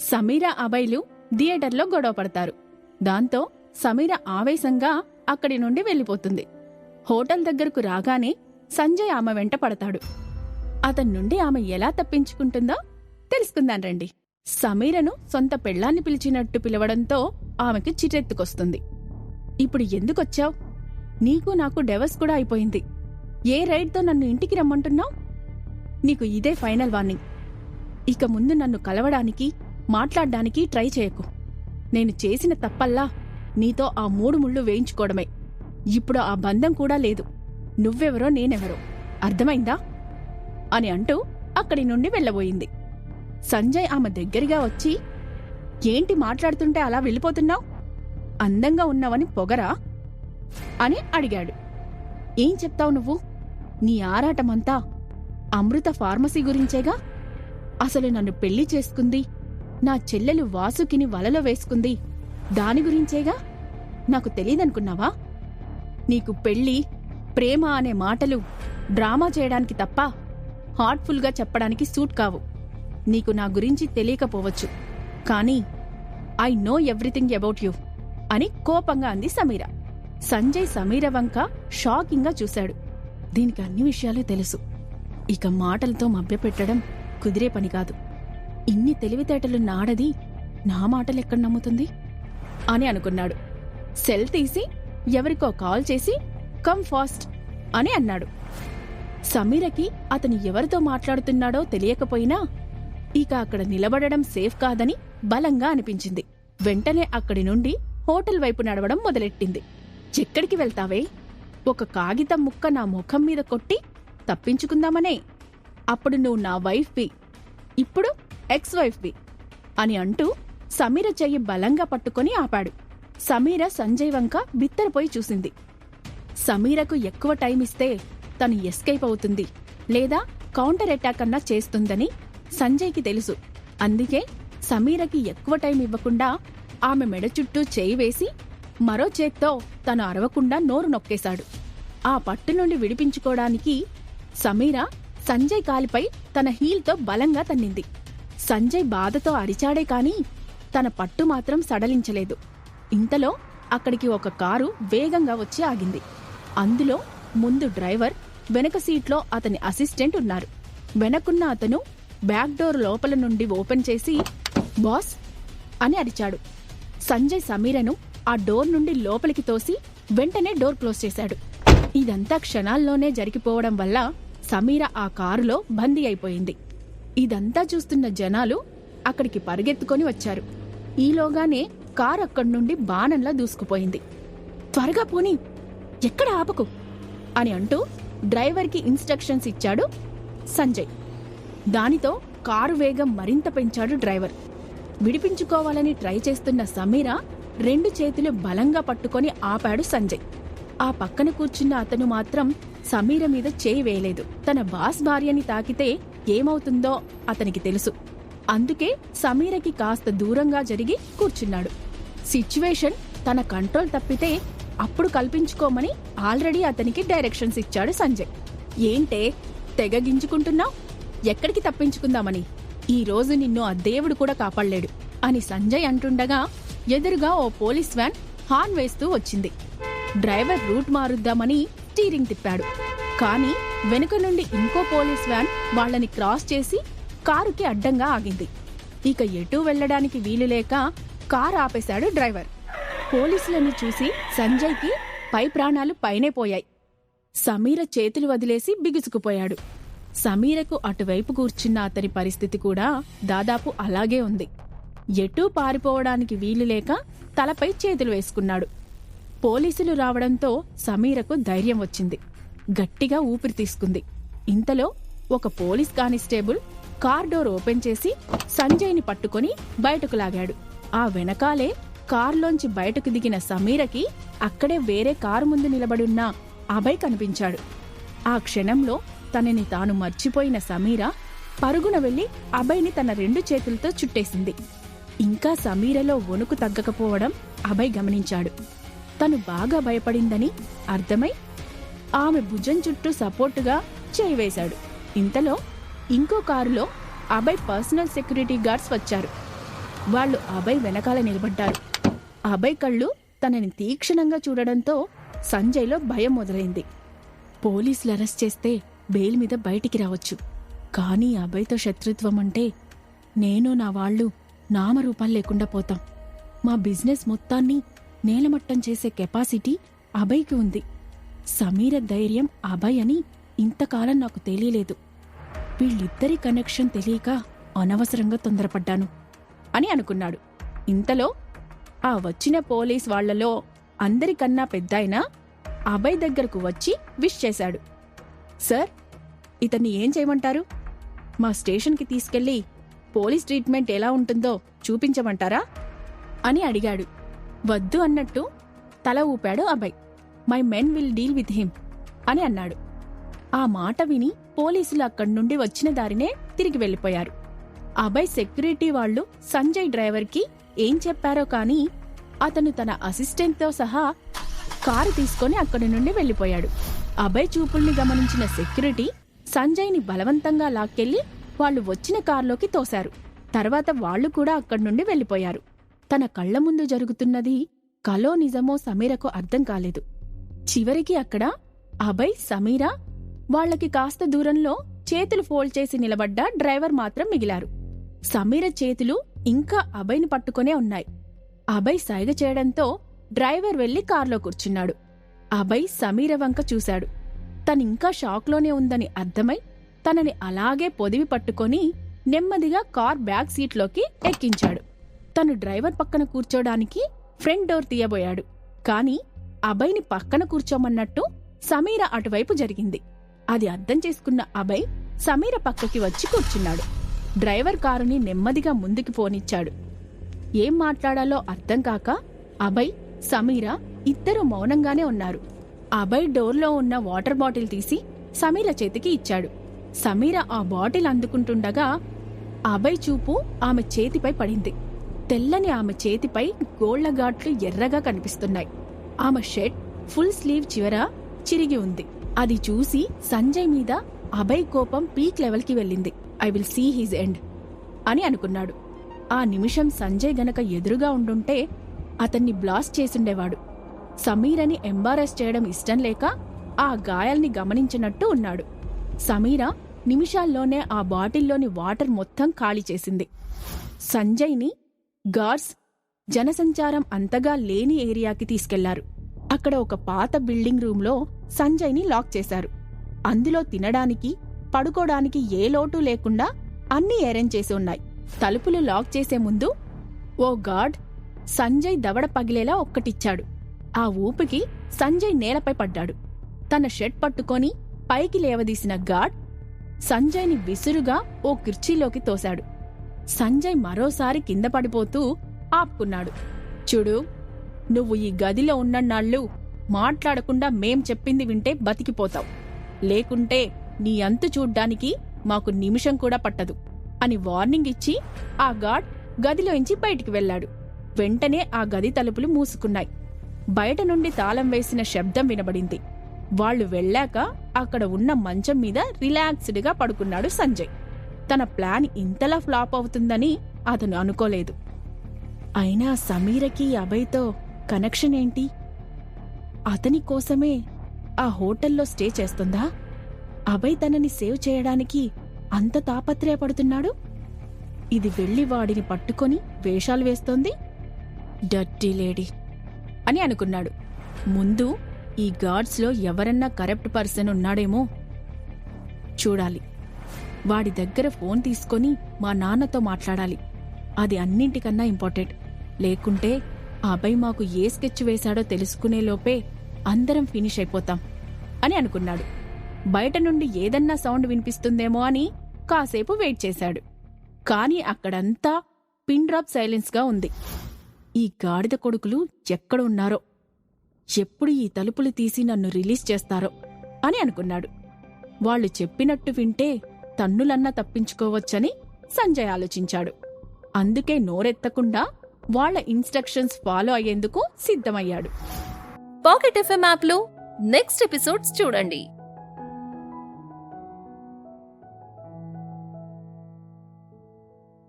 సమీర అభయ్లు థియేటర్లో గొడవ పడతారు. దాంతో సమీర ఆవేశంగా అక్కడి నుండి వెళ్ళిపోతుంది. హోటల్ దగ్గరకు రాగానే సంజయ్ ఆమె వెంట పడతాడు. అతని నుండి ఆమె ఎలా తప్పించుకుంటుందో తెలుసుకుందాం రండి. సమీరను సొంత పెళ్ళాన్ని పిలిచినట్టు పిలవడంతో ఆమెకి చిరెత్తుకొస్తుంది. ఇప్పుడు ఎందుకొచ్చావు? నీకు నాకు డెవస్ కూడా అయిపోయింది. ఏ రైడ్తో నన్ను ఇంటికి రమ్మంటున్నావు? నీకు ఇదే ఫైనల్ వార్నింగ్. ఇక ముందు నన్ను కలవడానికి మాట్లాడ్డానికి ట్రై చేయకు. నేను చేసిన తప్పల్లా నీతో ఆ మూడు ముళ్ళు వేయించుకోవడమే. ఇప్పుడు ఆ బంధం కూడా లేదు. నువ్వెవరో నేనెవరో. అర్థమైందా? అని అంటూ అక్కడి నుండి వెళ్ళబోయింది. సంజయ్ ఆమె దగ్గరగా వచ్చి ఏంటి మాట్లాడుతుంటే అలా వెళ్ళిపోతున్నావు? అందంగా ఉన్నావని పొగరా? అని అడిగాడు. ఏం చెప్తావు నువ్వు? నీ ఆరాటమంతా అమృత ఫార్మసీ గురించేగా? అసలు నన్ను పెళ్ళి చేసుకుంది నా చెల్లెలు వాసుకిని వలలో వేసుకుంది. దాని గురించేగా? నాకు తెలీదనుకున్నావా? నీకు పెళ్ళి ప్రేమ అనే మాటలు డ్రామా చేయడానికి తప్ప హార్ట్ఫుల్గా చెప్పడానికి సూట్ కావు. నీకు నా గురించి తెలియకపోవచ్చు. కానీ I know everything about you అని కోపంగా అంది సమీర. సంజయ్ సమీర వంక షాకింగ్గా చూశాడు. దీనికి అన్ని విషయాలు తెలుసు. ఇక మాటలతో మభ్యపెట్టడం కుదిరే పని కాదు. ఇన్ని తెలివితేటలు నాడది నా మాటలెక్కడ నమ్ముతుంది? అని అనుకున్నాడు. సెల్ తీసి ఎవరికో కాల్ చేసి కమ్ ఫాస్ట్ అని అన్నాడు. సమీరకి అతను ఎవరితో మాట్లాడుతున్నాడో తెలియకపోయినా ఇక అక్కడ నిలబడడం సేఫ్ కాదని బలంగా అనిపించింది. వెంటనే అక్కడి నుండి హోటల్ వైపు నడవడం మొదలెట్టింది. ఎక్కడికి వెళ్తావే? ఒక కాగితం ముక్క నా ముఖం మీద కొట్టి తప్పించుకుందామనే. అప్పుడు నువ్వు నా వైఫ్వి. ఇప్పుడు ఎక్స్ వైఫ్ది అని అంటూ సమీర చెయ్యి బలంగా పట్టుకొని ఆపాడు. సమీర సంజయ్ వంక బిత్తరపోయి చూసింది. సమీరకు ఎక్కువ టైం ఇస్తే తను ఎస్కేప్ అవుతుంది లేదా కౌంటర్ అటాక్ అన్నా చేస్తుందని సంజయ్కి తెలుసు. అందుకే సమీరకి ఎక్కువ టైం ఇవ్వకుండా ఆమె మెడ చుట్టూ చేయి వేసి మరో చేత్తో తను అరవకుండా నోరు నొక్కేశాడు. ఆ పట్టు నుండి విడిపించుకోవడానికి సమీర సంజయ్ కాలిపై తన హీల్తో బలంగా తన్నింది. సంజయ్ బాధతో అరిచాడే కాని తన పట్టు మాత్రం సడలించలేదు. ఇంతలో అక్కడికి ఒక కారు వేగంగా వచ్చి ఆగింది. అందులో ముందు డ్రైవర్ వెనక సీట్లో అతని అసిస్టెంట్ ఉన్నారు. వెనకున్న అతను బ్యాక్ డోర్ లోపల నుండి ఓపెన్ చేసి బాస్ అని అరిచాడు. సంజయ్ సమీరను ఆ డోర్ నుండి లోపలికి తోసి వెంటనే డోర్ క్లోజ్ చేశాడు. ఇదంతా క్షణాల్లోనే జరిగిపోవడం వల్ల సమీర ఆ కారులో బందీ అయిపోయింది. ఇదంతా చూస్తున్న జనాలు అక్కడికి పరిగెత్తుకొని వచ్చారు. ఈలోగానే కారు అక్కడి నుండి బాణంలా దూసుకుపోయింది. త్వరగా పోనీ ఎక్కడ ఆపకు అని అంటూ డ్రైవర్కి ఇన్స్ట్రక్షన్స్ ఇచ్చాడు సంజయ్. దానితో కారు వేగం మరింత పెంచాడు డ్రైవర్. విడిపించుకోవాలని ట్రై చేస్తున్న సమీర రెండు చేతులు బలంగా పట్టుకొని ఆపాడు సంజయ్. ఆ పక్కన కూర్చున్న అతను మాత్రం సమీర మీద చేయి వేయలేదు. తన బాస్ భార్యని తాకితే ఏమవుతుందో అతనికి తెలుసు. అందుకే సమీరకి కాస్త దూరంగా జరిగి కూర్చున్నాడు. సిచ్యువేషన్ తన కంట్రోల్ తప్పితే అప్పుడు కల్పించుకోమని ఆల్రెడీ అతనికి డైరెక్షన్స్ ఇచ్చాడు సంజయ్. ఏంటే? తెగగించుకుంటున్నావు ఎక్కడికి తప్పించుకుందామని? ఈ రోజు నిన్ను ఆ దేవుడు కూడా కాపాడలేడు అని సంజయ్ అంటుండగా ఎదురుగా ఓ పోలీస్ వ్యాన్ హార్న్ వేస్తూ వచ్చింది. డ్రైవర్ రూట్ మారుద్దామని స్టీరింగ్ తిప్పాడు. కానీ వెనుక నుండి ఇంకో పోలీస్ వ్యాన్ వాళ్ళని క్రాస్ చేసి కారుకి అడ్డంగా ఆగింది. ఇక ఎటూ వెళ్ళడానికి వీలు లేక కారు ఆపేశాడు డ్రైవర్. పోలీసులను చూసి సంజయ్కి పై ప్రాణాలు పైనే పోయాయి. సమీర చేతులు వదిలేసి బిగుసుకుపోయాడు. సమీరకు అటువైపు కూర్చున్న అతని పరిస్థితి కూడా దాదాపు అలాగే ఉంది. ఎటూ పారిపోవడానికి వీలు లేక తలపై చేతులు వేసుకున్నాడు. పోలీసులు రావడంతో సమీరకు ధైర్యం వచ్చింది. గట్టిగా ఊపిరి తీసుకుంది ఇంతలో ఒక police constable car door open చేసి సంజయ్ని పట్టుకొని బయటకు లాగాడు. ఆ వెనకాలే కారులోంచి బయటకు దిగిన సమీరకి అక్కడే వేరే కారు ముందు నిలబడున్న అభయ్ కనిపించాడు. ఆ క్షణంలో తనని తాను మర్చిపోయిన సమీర పరుగున వెళ్ళి అభయ్ని తన రెండు చేతులతో చుట్టేసింది. ఇంకా సమీరలో వణుకు తగ్గకపోవడం అభయ్ గమనించాడు. తను బాగా భయపడిందని అర్థమై ఆమె భుజం చుట్టూ సపోర్టుగా చేయివేశాడు ఇంతలో ఇంకో కారులో అభయ్ పర్సనల్ సెక్యూరిటీ గార్డ్స్ వచ్చారు. వాళ్ళు అభయ్ వెనకాల నిలబడ్డారు. అభయ్ కళ్ళు తనని తీక్షణంగా చూడడంతో సంజయ్లో భయం మొదలైంది. పోలీసులు అరెస్ట్ చేస్తే బెయిల్ మీద బయటికి రావచ్చు. కానీ అభయ్తో శత్రుత్వం అంటే నేను నా వాళ్ళు నామరూపాలు లేకుండా పోతాం. మా బిజినెస్ మొత్తాన్ని నేలమట్టం చేసే కెపాసిటీ అభయ్కి ఉంది. సమీర ధైర్యం అభయ్ అని ఇంతకాలం నాకు తెలియలేదు. వీళ్ళిద్దరి కనెక్షన్ తెలియక అనవసరంగా తొందరపడ్డాను అని అనుకున్నాడు. ఇంతలో ఆ వచ్చిన పోలీస్ వాళ్ళలో అందరికన్నా పెద్దాయన అభయ్ దగ్గరకు వచ్చి విష్ చేశాడు. సార్ ఇతన్ని ఏం చేయమంటారు? మా స్టేషన్కి తీసుకెళ్ళి పోలీస్ ట్రీట్మెంట్ ఎలా ఉంటుందో చూపించమంటారా? అని అడిగాడు. వద్దు అన్నట్టు తల ఊపాడు Abhay. My men will deal with him అని అన్నాడు. ఆ మాట విని పోలీసులు అక్కడి నుండి వచ్చిన దారినే తిరిగి వెళ్ళిపోయారు. అభయ్ సెక్యూరిటీ వాళ్ళు సంజయ్ డ్రైవర్కి ఏం చెప్పారో కానీ అతను తన అసిస్టెంట్తో సహా కారు తీసుకొని అక్కడి నుండి వెళ్ళిపోయాడు. అభయ్ చూపుల్ని గమనించిన సెక్యూరిటీ సంజయ్ని బలవంతంగా లాక్కెళ్ళి వాళ్ళు వచ్చిన కారులోకి తోశారు. తర్వాత వాళ్ళు కూడా అక్కడి నుండి వెళ్ళిపోయారు. తన కళ్ళ ముందు జరుగుతున్నది కలో నిజమో సమీరకు అర్థం కాలేదు. చివరికి అక్కడ అభయ్ సమీరా వాళ్ళకి కాస్త దూరంలో చేతులు ఫోల్డ్ చేసి నిలబడ్డ డ్రైవర్ మాత్రం మిగిలారు. సమీర చేతులు ఇంకా అభయ్ని పట్టుకునే ఉన్నాయి. అభయ్ సైగ చేయడంతో డ్రైవర్ వెళ్ళి కారులో కూర్చున్నాడు. అభయ్ సమీర వంక చూశాడు. తనింకా షాక్లోనే ఉందని అర్థమై తనని అలాగే పొదివి పట్టుకొని నెమ్మదిగా కార్ బ్యాక్ సీట్లోకి ఎక్కించాడు. తను డ్రైవర్ పక్కన కూర్చోడానికి ఫ్రంట్ డోర్ తీయబోయాడు. కాని అభయ్ని పక్కన కూర్చోమన్నట్టు సమీర అటువైపు జరిగింది. అది అర్థం చేసుకున్న అభయ్ సమీర పక్కకి వచ్చి కూర్చున్నాడు. డ్రైవర్ కారుని నెమ్మదిగా ముందుకి పోనిచ్చాడు. ఏం మాట్లాడాలో అర్థం కాక అభయ్ సమీర ఇద్దరూ మౌనంగానే ఉన్నారు. అభయ్ డోర్లో ఉన్న వాటర్ బాటిల్ తీసి సమీర చేతికి ఇచ్చాడు. సమీర ఆ బాటిల్ అందుకుంటుండగా అభయ్ చూపు ఆమె చేతిపై పడింది. తెల్లని ఆమె చేతిపై గోళ్ళ ఘాట్లు ఎర్రగా కనిపిస్తున్నాయి. ఆమె షర్ట్ ఫుల్ స్లీవ్ చివర చిరిగి ఉంది. అది చూసి సంజయ్ మీద అభయ్ కోపం పీక్ లెవెల్కి వెళ్ళింది. I will see his end అని అనుకున్నాడు. ఆ నిమిషం సంజయ్ గనక ఎదురుగా ఉండుంటే అతన్ని బ్లాస్ట్ చేసుండేవాడు. సమీరని ఎంబారస్ చేయడం ఇష్టం లేక ఆ గాయాల్ని గమనించినట్టు ఉన్నాడు. సమీర నిమిషాల్లోనే ఆ బాటిల్లోని వాటర్ మొత్తం ఖాళీ చేసింది. సంజయ్ని గార్డ్స్ జనసంచారం అంతగా లేని ఏరియాకి తీసుకెళ్ళారు. అక్కడ ఒక పాత బిల్డింగ్ రూంలో సంజయ్ని లాక్ చేశారు. అందులో తినడానికి పడుకోడానికి ఏ లోటు లేకుండా అన్నీ అరేంజ్ చేసి ఉన్నాయి. తలుపులు లాక్ చేసే ముందు ఓ గాడ్ సంజయ్ దవడ పగిలేలా ఒక్కటిచ్చాడు. ఆ ఊపికి సంజయ్ నేలపై పడ్డాడు. తన షర్ట్ పట్టుకొని పైకి లేవదీసిన గాడ్ సంజయ్ని విసురుగా ఓ కుర్చీలోకి తోశాడు. సంజయ్ మరోసారి కింద పడిపోతూ ఆపుకున్నాడు. చూడు నువ్వు ఈ గదిలో ఉన్నన్నాళ్ళు మాట్లాడకుండా మేం చెప్పింది వింటే బతికిపోతావు. లేకుంటే నీ అంతు చూడ్డానికి మాకు నిమిషం కూడా పట్టదు అని వార్నింగ్ ఇచ్చి ఆ గాడ్ గదిలోంచి బయటికి వెళ్ళాడు. వెంటనే ఆ గది తలుపులు మూసుకున్నాయి. బయట నుండి తాళం వేసిన శబ్దం వినబడింది. వాళ్ళు వెళ్ళాక అక్కడ ఉన్న మంచం మీద రిలాక్స్డ్గా పడుకున్నాడు సంజయ్. తన ప్లాన్ ఇంతలా ఫ్లాప్ అవుతుందని అతను అనుకోలేదు. అయినా సమీరకి అభయ్తో కనెక్షన్ ఏంటి? అతని కోసమే ఆ హోటల్లో స్టే చేస్తుందా? అభయ్ తనని సేవ్ చేయడానికి అంత తాపత్రయపడుతున్నాడు? ఇది వెళ్ళి వాడిని పట్టుకొని వేషాలు వేస్తోంది? డర్టీ లేడీ అని అనుకున్నాడు. ముందు ఈ గార్డ్స్లో ఎవరన్నా కరప్ట్ పర్సన్ ఉన్నాడేమో చూడాలి. వాడి దగ్గర ఫోన్ తీసుకొని మా నాన్నతో మాట్లాడాలి. అది అన్నింటికన్నా ఇంపార్టెంట్. లేకుంటే ఆ అబ్బాయి మాకు ఏ స్కెచ్ వేశాడో తెలుసుకునేలోపే అందరం ఫినిష్ అయిపోతాం అని అనుకున్నాడు. బయట నుండి ఏదన్నా సౌండ్ వినిపిస్తుందేమో అని కాసేపు వెయిట్ చేశాడు. కాని అక్కడంతా పిన్ డ్రాప్ సైలెన్స్గా ఉంది. ఈ గాడిద కొడుకులు ఎక్కడ ఉన్నారో ఎప్పుడు ఈ తలుపులు తీసి నన్ను రిలీజ్ చేస్తారో అని అనుకున్నాడు. వాళ్ళు చెప్పినట్టు వింటే తన్నులన్నా తప్పించుకోవచ్చని సంజయ్ ఆలోచించాడు. అందుకే నోరెత్తకుండా వాళ్ళ ఇన్స్ట్రక్షన్స్ ఫాలో అయ్యేందుకు సిద్ధమయ్యాడు. పాకెట్ ఎఫ్ఎం యాప్లో నెక్స్ట్ ఎపిసోడ్స్ చూడండి.